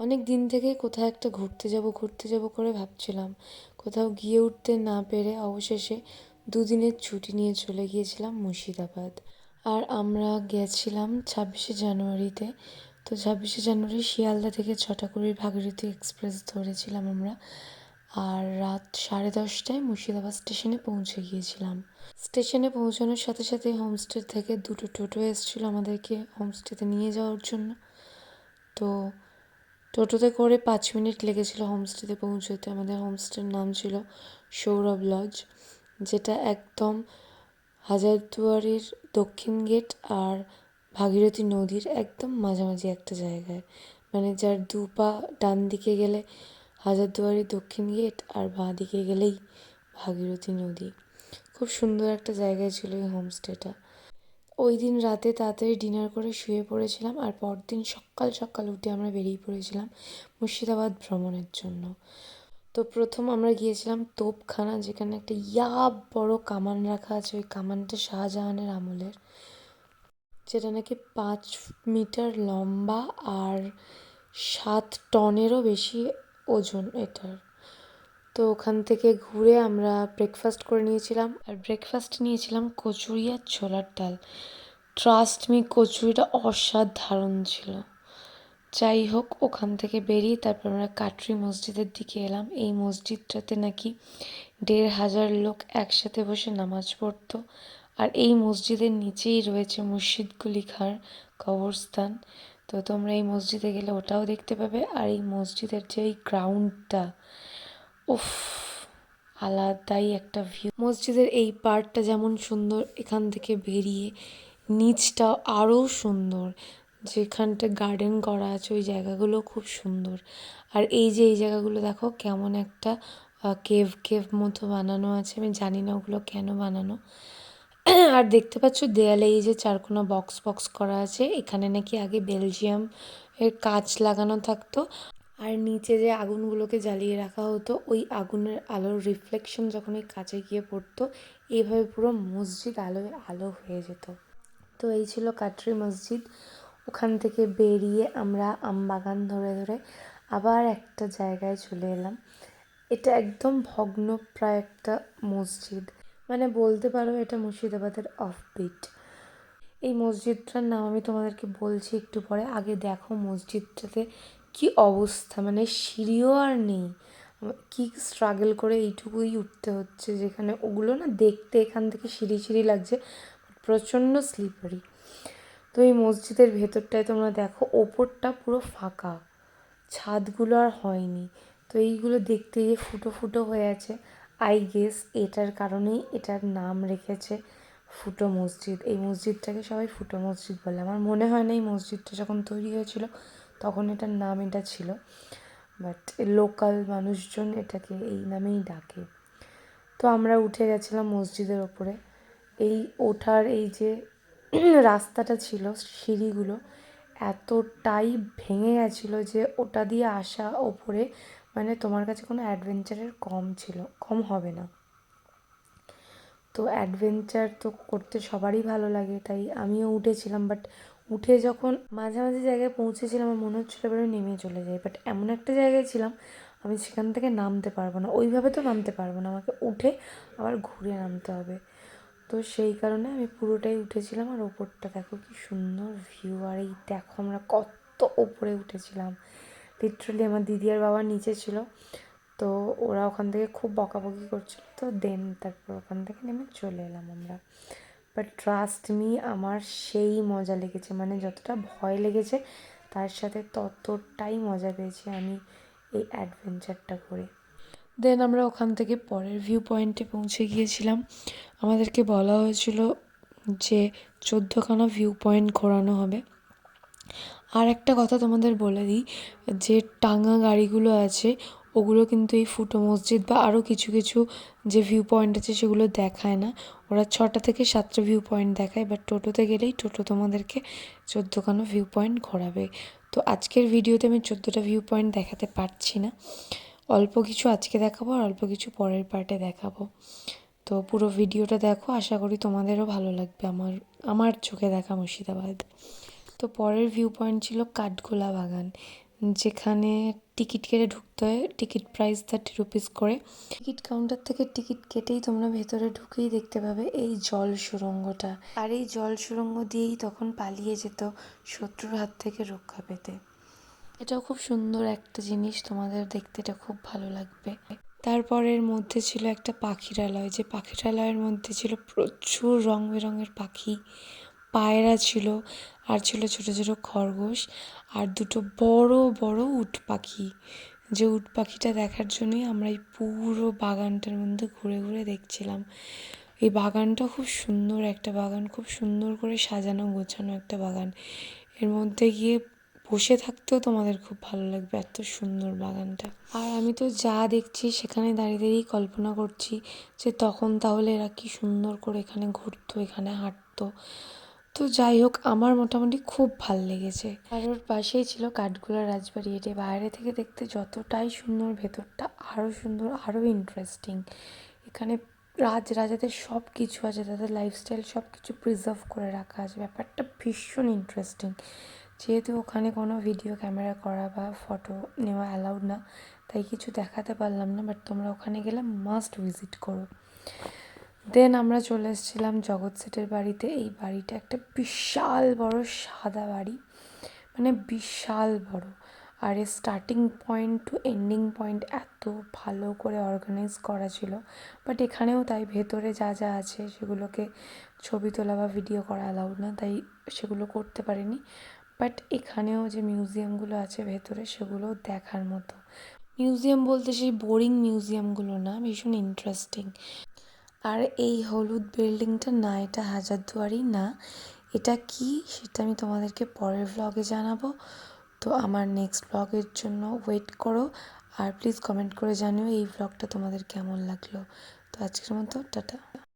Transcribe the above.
অনেক দিন থেকে কোথাও একটা ঘুরতে যাব ঘুরতে যাব করে ভাবছিলাম। কোথাও গিয়ে উঠতে না পেরে অবশেষে দুদিনের ছুটি নিয়ে চলে গিয়েছিলাম মুর্শিদাবাদ। আর আমরা গেছিলাম ছাব্বিশে জানুয়ারিতে। তো ছাব্বিশে জানুয়ারি শিয়ালদা থেকে ছটাকুড়ির ভাগীরথী এক্সপ্রেস ধরেছিলাম আমরা। আর রাত সাড়ে দশটায় মুর্শিদাবাদ স্টেশনে পৌঁছে গিয়েছিলাম। স্টেশনে পৌঁছানোর সাথে সাথে হোমস্টে থেকে দুটো টোটো এসেছিল আমাদেরকে হোমস্টেতে নিয়ে যাওয়ার জন্য। তো টোটোতে করে পাঁচ মিনিট লেগেছিল হোমস্টেতে পৌঁছতে। আমাদের হোমস্টের নাম ছিল সৌরভ লজ, যেটা একদম হাজারদুয়ারির দক্ষিণ গেট আর ভাগীরথী নদীর একদম মাঝামাঝি একটা জায়গায়। মানে যার দু পা ডান দিকে গেলে হাজারদুয়ারি দক্ষিণ গেট আর বাঁ দিকে গেলেই ভাগীরথী নদী। খুব সুন্দর একটা জায়গায় ছিল এই হোমস্টেটা। ওই দিন রাতে তাড়াতাড়ি ডিনার করে শুয়ে পড়েছিলাম আর পরদিন সকাল সকাল উঠে আমরা বেরিয়ে পড়েছিলাম মুর্শিদাবাদ ভ্রমণের জন্য। তো প্রথম আমরা গিয়েছিলাম তোপখানা, যেখানে একটা ইয়া বড় কামান রাখা আছে, ওই কামানটা শাহজাহানের আমলের। যেটা নাকি পাঁচ মিটার লম্বা আর সাত টনেরও বেশি ওজন এটার। তো ওখান থেকে ঘুরে আমরা ব্রেকফাস্ট করে নিয়েছিলাম। আর ব্রেকফাস্ট নিয়েছিলাম কচুরি আর ছোলার ডাল। ট্রাস্ট মি কচুরিটা অসাধারণ ছিল। যাই হোক, ওখান থেকে বেরিয়ে তারপর আমরা কাটরি মসজিদের দিকে এলাম। এই মসজিদটাতে নাকি দেড় হাজার লোক একসাথে বসে নামাজ পড়তো। আর এই মসজিদের নিচেই রয়েছে মুর্শিদ কুলি খাঁর কবরস্থান। তো তোমরা এই মসজিদে গেলে ওটাও দেখতে পাবে। আর এই মসজিদের যে এই গ্রাউন্ডটা উফ, আলাদাই একটা ভিউ মসজিদের এই পার্টটা যেমন সুন্দর, এখান থেকে বেরিয়ে নিচটা আরও সুন্দর। যেখানটা গার্ডেন করা আছে, ওই জায়গাগুলো খুব সুন্দর। আর এই যে, এই জায়গাগুলো দেখো, কেমন একটা কেভ কেভ মতো বানানো আছে। আমি জানি না ওগুলো কেন বানানো। আর দেখতে পাচ্ছ, দেয়ালে এই যে চারকোনা বক্স বক্স করা আছে। এখানে নাকি আগে বেলজিয়াম এর কাঁচ লাগানো থাকতো। আর নিচে যে আগুনগুলোকে জ্বালিয়ে রাখা হতো, ওই আগুনের আলোর রিফ্লেকশন যখন ওই কাছে গিয়ে পড়তো, এইভাবে পুরো মসজিদ আলোয় আলো হয়ে যেত। তো এই ছিল কাটরি মসজিদ। ওখান থেকে বেরিয়ে আমরা আমবাগান ধরে ধরে আবার একটা জায়গায় চলে এলাম। এটা একদম ভগ্ন প্রায় একটা মসজিদ। মানে বলতে পারো এটা মুর্শিদাবাদের অফবিট এই মসজিদটার নাম আমি তোমাদেরকে বলছি একটু পরে। আগে দেখো মসজিদটাতে কি অবস্থা? মানে সিঁড়িও আর নেই। কি স্ট্রাগল করে এইটুকুই উঠতে হচ্ছে যেখানে ওগুলো না দেখতে এখান থেকে সিঁড়ি সিঁড়ি লাগছে, প্রচণ্ড স্লিপারি তো এই মসজিদের ভেতরটায় তোমরা দেখো, ওপরটা পুরো ফাঁকা। ছাদগুলো আর হয়নি। তো এইগুলো দেখতে গিয়ে ফুটো ফুটো হয়ে আছে। আই গেস এটার কারণেই এটার নাম রেখেছে ফুটো মসজিদ। এই মসজিদটাকে সবাই ফুটো মসজিদ বলে। আমার মনে হয় না এই মসজিদটা যখন তৈরি হয়েছিল তখন এটার নাম এটা ছিল। বাট লোকাল মানুষজন এটাকে এই নামেই ডাকে। তো আমরা উঠে গেছিলাম মসজিদের ওপরে। এই ওঠার এই যে রাস্তাটা ছিল, সিঁড়িগুলো এতটাই ভেঙে গেছিল যে ওটা দিয়ে আসা ওপরে মানে তোমার কাছে কোনো অ্যাডভেঞ্চারের কম ছিল, কম হবে না। তো অ্যাডভেঞ্চার তো করতে সবারই ভালো লাগে, তাই আমিও উঠেছিলাম। বাট উঠে যখন মাঝামাঝি জায়গায় পৌঁছেছিলাম, আমার মনে হচ্ছিল এবারে নেমে চলে যাই। বাট এমন একটা জায়গায় ছিলাম, আমি সেখান থেকে নামতে পারব না। ওইভাবে তো নামতে পারব না। আমাকে উঠে আবার ঘুরে নামতে হবে। তো সেই কারণে আমি পুরোটাই উঠেছিলাম। আর ওপরটা দেখো কি সুন্দর ভিউ আর এই দেখো আমরা কত ওপরে উঠেছিলাম। লিটারালি আমার দিদি আর বাবা নিচে ছিল। তো ওরা ওখান থেকে খুব বকাবকি করছিল। তো দেন তারপর ওখান থেকে নেমে চলে এলাম আমরা। বাট ট্রাস্ট মি আমার সেই মজা লেগেছে। মানে যতটা ভয় লেগেছে, তার সাথে ততটাই মজা পেয়েছি আমি এই অ্যাডভেঞ্চারটা করে। দেন আমরা ওখান থেকে পরের ভিউ পয়েন্টে পৌঁছে গিয়েছিলাম। আমাদেরকে বলা হয়েছিল যে চোদ্দোখানা ভিউ পয়েন্ট ঘোরানো হবে। আর একটা কথা তোমাদের বলে দিই, যে টাঙা গাড়িগুলো আছে ওগুলো কিন্তু এই ফুটো মসজিদ বা আরও কিছু কিছু যে ভিউ পয়েন্ট আছে সেগুলো দেখায় না। ওরা ছটা থেকে সাতটা ভিউ পয়েন্ট দেখায় বাট টোটোতে গেলেই টোটো তোমাদেরকে চোদ্দোখানা ভিউ পয়েন্ট ঘোরাবে। তো আজকের ভিডিওতে আমি চোদ্দোটা ভিউ পয়েন্ট দেখাতে পারছি না। অল্প কিছু আজকে দেখাবো আর অল্প কিছু পরের পার্টে দেখাবো। তো পুরো ভিডিওটা দেখো, আশা করি তোমাদেরও ভালো লাগবে আমার আমার চোখে দেখা মুর্শিদাবাদ। তো পরের ভিউ পয়েন্ট ছিল কাঠগোলা বাগান। যেখানে টিকিট কেটে ঢুকতে হয়, টিকিট প্রাইস থার্টি রুপিস করে। টিকিট কাউন্টার থেকে টিকিট কেটেই তোমরা ভেতরে ঢুকেই দেখতে পাবে এই জল সুরঙ্গটা আর এই জল সুরঙ্গ দিয়েই তখন পালিয়ে যেত শত্রুর হাত থেকে রক্ষা পেতে। এটাও খুব সুন্দর একটা জিনিস, তোমাদের দেখতে এটা খুব ভালো লাগবে। তারপরের মধ্যে ছিল একটা পাখিরালয়, যে পাখিরালয়ের মধ্যে ছিল প্রচুর রং বেরঙের পাখি। পায়রা ছিল আর ছিল ছোটো ছোটো খরগোশ আর দুটো বড় বড় উট পাখি। যে উট পাখিটা দেখার জন্যই আমরা এই পুরো বাগানটার মধ্যে ঘুরে ঘুরে দেখছিলাম। এই বাগানটা খুব সুন্দর একটা বাগান, খুব সুন্দর করে সাজানো গোছানো একটা বাগান। এর মধ্যে গিয়ে বসে থাকতেও তোমাদের খুব ভালো লাগবে এত সুন্দর বাগানটা। আর আমি তো যা দেখছি সেখানে দাঁড়িয়ে দাঁড়িয়েই কল্পনা করছি যে তখন তাহলে এরা কি সুন্দর করে এখানে ঘুরতো, এখানে হাঁটতো। তো যাই হোক, আমার মোটামুটি খুব ভালো লেগেছে। আর ওর পাশেই ছিল কাঠগোলা রাজবাড়ি। এটি বাইরে থেকে দেখতে যতটাই সুন্দর, ভেতরটা আরও সুন্দর আরও ইন্টারেস্টিং এখানে রাজ, রাজাদের সব কিছু আছে, তাদের লাইফস্টাইল সব কিছু প্রিজার্ভ করে রাখা আছে। ব্যাপারটা ভীষণ ইন্টারেস্টিং যেহেতু ওখানে কোনো ভিডিও ক্যামেরা করা বা ফটো নেওয়া অ্যালাউড না, তাই কিছু দেখাতে পারলাম না বাট তোমরা ওখানে গেলে মাস্ট ভিজিট করো। দেন আমরা চলে এসেছিলাম জগৎ সেটের বাড়িতে। এই বাড়িটা একটা বিশাল বড় সাদা বাড়ি। মানে বিশাল বড়। আর এর starting point to ending point এত ভালো করে অর্গানাইজ করা ছিল। বাট এখানেও তাই ভেতরে যা যা আছে সেগুলোকে ছবি তোলা বা ভিডিও করা অ্যালাউড না, তাই সেগুলো করতে পারিনি। বাট এখানেও যে মিউজিয়ামগুলো আছে ভেতরে সেগুলো দেখার মতো। মিউজিয়াম বলতে সেই বোরিং মিউজিয়ামগুলো না, ভীষণ ইন্টারেস্টিং আর এই হলুদ বিল্ডিংটা না, এটা হাজারদুয়ারি না। এটা কি? সেটা আমি তোমাদেরকে পরের ব্লগে জানাব। তো আমার নেক্সট ব্লগের জন্য ওয়েট করো। আর প্লিজ কমেন্ট করে জানিও এই ব্লগটা তোমাদের কেমন লাগল। তো আজকের মতো, টাটা।